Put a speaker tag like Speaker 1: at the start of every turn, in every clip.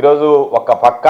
Speaker 1: ఈరోజు ఒక పక్క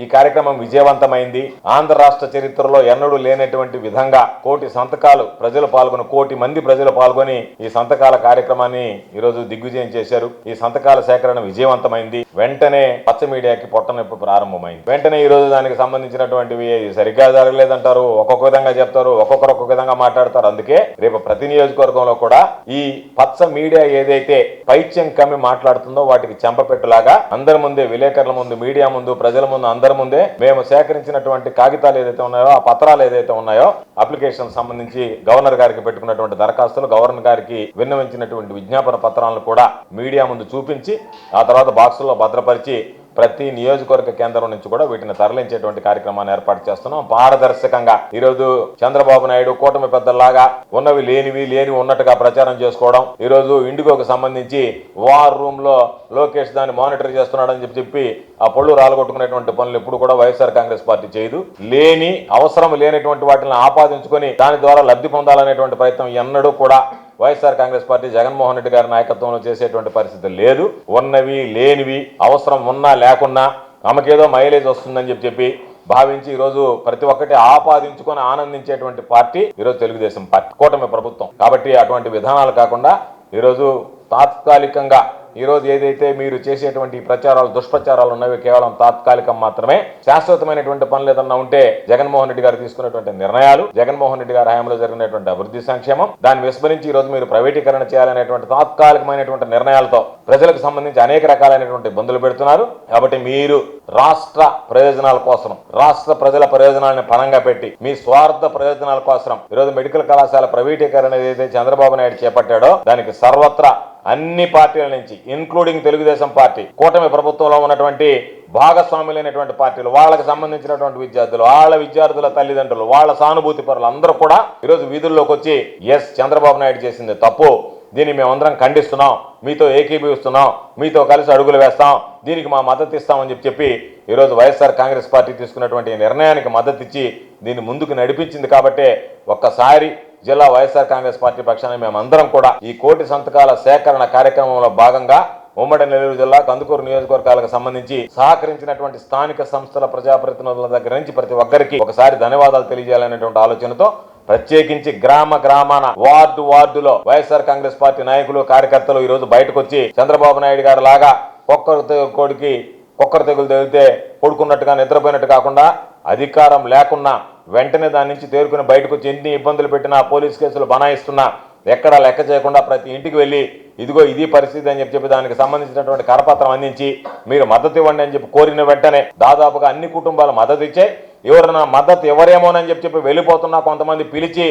Speaker 1: ఈ కార్యక్రమం విజయవంతమైంది. ఆంధ్ర రాష్ట్ర చరిత్రలో ఎన్నడూ లేనటువంటి విధంగా కోటి సంతకాలు ప్రజలు పాల్గొని కోటి మంది ప్రజలు పాల్గొని ఈ సంతకాల కార్యక్రమాన్ని ఈరోజు దిగ్విజయం చేశారు. ఈ సంతకాల సేకరణ విజయవంతమైంది. వెంటనే పచ్చ మీడియాకి పొట్టనొప్పి ప్రారంభమైంది. వెంటనే ఈ రోజు దానికి సంబంధించినటువంటివి సరిగ్గా జరగలేదంటారు. ఒక్కొక్క విధంగా చెప్తారు ఒక్కొక్కరు ఒక్కొక్క విధంగా మాట్లాడతారు. అందుకే రేపు ప్రతి నియోజకవర్గంలో కూడా ఈ పచ్చ మీడియా ఏదైతే పైత్యం కమ్మి మాట్లాడుతుందో వాటికి చెంపపెట్టులాగా అందరి ముందే విలేకరుల ముందు మీడియా ముందు ప్రజల ముందు అందరి ముందే మేము సేకరించినటువంటి కాగితాలు ఏదైతే ఉన్నాయో ఆ పత్రాలు ఏదైతే ఉన్నాయో అప్లికేషన్ సంబంధించి గవర్నర్ గారికి పెట్టుకున్నటువంటి దరఖాస్తులు గవర్నర్ గారికి విన్నవించినటువంటి విజ్ఞాపన పత్రాలను కూడా మీడియా ముందు చూపించి ఆ తర్వాత బాక్సుల్లో భద్రపరిచి ప్రతి నియోజకవర్గ కేంద్రం నుంచి కూడా వీటిని తరలించేటువంటి కార్యక్రమాన్ని ఏర్పాటు చేస్తున్నాం. పారదర్శకంగా ఈరోజు చంద్రబాబు నాయుడు కూటమి పెద్దలాగా ఉన్నవి లేనివి లేనివి ఉన్నట్టుగా ప్రచారం చేసుకోవడం ఈరోజు ఇండిగోకు సంబంధించి వార్ రూమ్లో లోకేష్ దాన్ని మానిటర్ చేస్తున్నాడని చెప్పి చెప్పి ఆ పళ్ళు రాలగొట్టుకునేటువంటి పనులు ఎప్పుడు కూడా వైఎస్ఆర్ కాంగ్రెస్ పార్టీ చేయదు. లేని అవసరం లేనటువంటి వాటిని ఆపాదించుకొని దాని ద్వారా లబ్ధి పొందాలనేటువంటి ప్రయత్నం ఎన్నడూ కూడా వైఎస్ఆర్ కాంగ్రెస్ పార్టీ జగన్మోహన్ రెడ్డి గారి నాయకత్వంలో చేసేటువంటి పరిస్థితి లేదు. ఉన్నవి లేనివి అవసరం ఉన్నా లేకున్నా ఆమెకేదో మైలేజ్ వస్తుందని చెప్పి చెప్పి భావించి ఈరోజు ప్రతి ఒక్కటి ఆపాదించుకొని ఆనందించేటువంటి పార్టీ ఈరోజు తెలుగుదేశం పార్టీ కూటమి ప్రభుత్వం. కాబట్టి అటువంటి విధానాలు కాకుండా ఈరోజు తాత్కాలికంగా ఈరోజు ఏదైతే మీరు చేసేటువంటి ప్రచారాలు దుష్ప్రచారాలు ఉన్నవి కేవలం తాత్కాలికం మాత్రమే శాశ్వతమైనటువంటి పనులు ఏదన్నా ఉంటే జగన్మోహన్ రెడ్డి గారు తీసుకున్నటువంటి నిర్ణయాలు జగన్మోహన్ రెడ్డి గారి హయాంలో జరిగినటువంటి అభివృద్ధి సంక్షేమం దాన్ని విస్మరించి ఈ రోజు మీరు ప్రైవేటీకరణ చేయాలనేటువంటి తాత్కాలికమైనటువంటి నిర్ణయాలతో ప్రజలకు సంబంధించి అనేక రకాలైనటువంటి ఇబ్బందులు పెడుతున్నారు. కాబట్టి మీరు రాష్ట్ర ప్రయోజనాల కోసం రాష్ట్ర ప్రజల ప్రయోజనాలను పణంగా పెట్టి మీ స్వార్థ ప్రయోజనాల కోసం ఈరోజు మెడికల్ కళాశాల ప్రైవేటీకరణ ఏదైతే చంద్రబాబు నాయుడు చేపట్టాడో దానికి సర్వత్రా అన్ని పార్టీల నుంచి ఇన్క్లూడింగ్ తెలుగుదేశం పార్టీ కూటమి ప్రభుత్వంలో ఉన్నటువంటి భాగస్వాములైనటువంటి పార్టీలు వాళ్ళకి సంబంధించినటువంటి విద్యార్థులు వాళ్ళ విద్యార్థుల తల్లిదండ్రులు వాళ్ళ సానుభూతి పరులు అందరూ కూడా ఈరోజు వీధుల్లోకి వచ్చి ఎస్ చంద్రబాబు నాయుడు చేసింది తప్పు. దీన్ని మేమందరం ఖండిస్తున్నాం. మీతో ఏకీభవిస్తున్నాం. మీతో కలిసి అడుగులు వేస్తాం. దీనికి మా మద్దతు ఇస్తామని చెప్పి చెప్పి ఈరోజు వైఎస్ఆర్ కాంగ్రెస్ పార్టీ తీసుకున్నటువంటి నిర్ణయానికి మద్దతు ఇచ్చి దీన్ని ముందుకు నడిపించింది కాబట్టే ఒక్కసారి జిల్లా వైఎస్ఆర్ కాంగ్రెస్ పార్టీ పక్షాన మేమందరం కూడా ఈ కోటి సంతకాల సేకరణ కార్యక్రమంలో భాగంగా ఉమ్మడి నెల్లూరు జిల్లా కందుకూరు నియోజకవర్గాలకు సంబంధించి సహకరించినటువంటి స్థానిక సంస్థల ప్రజాప్రతినిధుల దగ్గర నుంచి ప్రతి ఒక్కరికి ఒకసారి ధన్యవాదాలు తెలియజేయాలనేటువంటి ఆలోచనతో ప్రత్యేకించి గ్రామ గ్రామాన వార్డు వార్డులో వైఎస్ఆర్ కాంగ్రెస్ పార్టీ నాయకులు కార్యకర్తలు ఈ రోజు బయటకు వచ్చి చంద్రబాబు నాయుడు గారు లాగా ఒక్కరు కోడికి కుక్కరు తెగులు తగిలితే పడుకున్నట్టుగా నిద్రపోయినట్టు కాకుండా అధికారం లేకున్నా వెంటనే దాని నుంచి తేరుకుని బయటకు వచ్చి ఎన్ని ఇబ్బందులు పెట్టినా పోలీస్ కేసులు బనాయిస్తున్నా ఎక్కడా లెక్క చేయకుండా ప్రతి ఇంటికి వెళ్ళి ఇదిగో ఇది పరిస్థితి అని చెప్పి చెప్పి దానికి సంబంధించినటువంటి కరపత్రం అందించి మీరు మద్దతు ఇవ్వండి అని చెప్పి కోరిన వెంటనే దాదాపుగా అన్ని కుటుంబాలు మద్దతు ఇచ్చాయి ఎవరైనా మద్దతు ఎవరేమోనని చెప్పి చెప్పి వెళ్ళిపోతున్నా కొంతమంది పిలిచి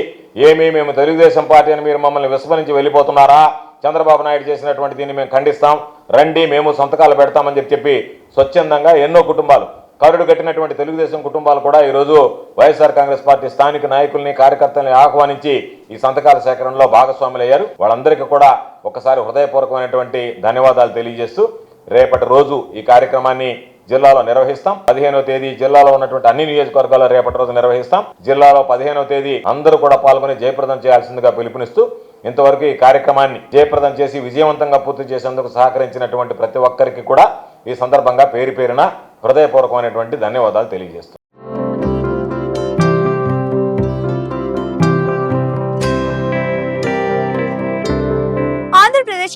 Speaker 1: ఏమీ మేము తెలుగుదేశం పార్టీ అని మీరు మమ్మల్ని విస్మరించి వెళ్ళిపోతున్నారా? చంద్రబాబు నాయుడు చేసినటువంటి దీన్ని మేము ఖండిస్తాం. రండి మేము సంతకాలు పెడతామని చెప్పి చెప్పి స్వచ్ఛందంగా ఎన్నో కుటుంబాలు కరుడు కట్టినటువంటి తెలుగుదేశం కుటుంబాలు కూడా ఈరోజు వైఎస్ఆర్ కాంగ్రెస్ పార్టీ స్థానిక నాయకుల్ని కార్యకర్తల్ని ఆహ్వానించి ఈ సంతకాల సేకరణలో భాగస్వాములయ్యారు. వాళ్ళందరికీ కూడా ఒకసారి హృదయపూర్వకమైనటువంటి ధన్యవాదాలు తెలియజేస్తూ రేపటి రోజు ఈ కార్యక్రమాన్ని జిల్లాలో నిర్వహిస్తాం. పదిహేనవ తేదీ జిల్లాలో ఉన్నటువంటి అన్ని నియోజకవర్గాల్లో రేపటి రోజు నిర్వహిస్తాం. జిల్లాలో పదిహేనవ తేదీ అందరూ కూడా పాల్గొని జయప్రదం చేయాల్సిందిగా పిలుపునిస్తూ ఇంతవరకు ఈ కార్యక్రమాన్ని జయప్రదం చేసి విజయవంతంగా పూర్తి చేసేందుకు సహకరించినటువంటి ప్రతి ఒక్కరికి కూడా ఈ సందర్భంగా పేరు పేరున హృదయపూర్వకమైనటువంటి ధన్యవాదాలు తెలియజేస్తాం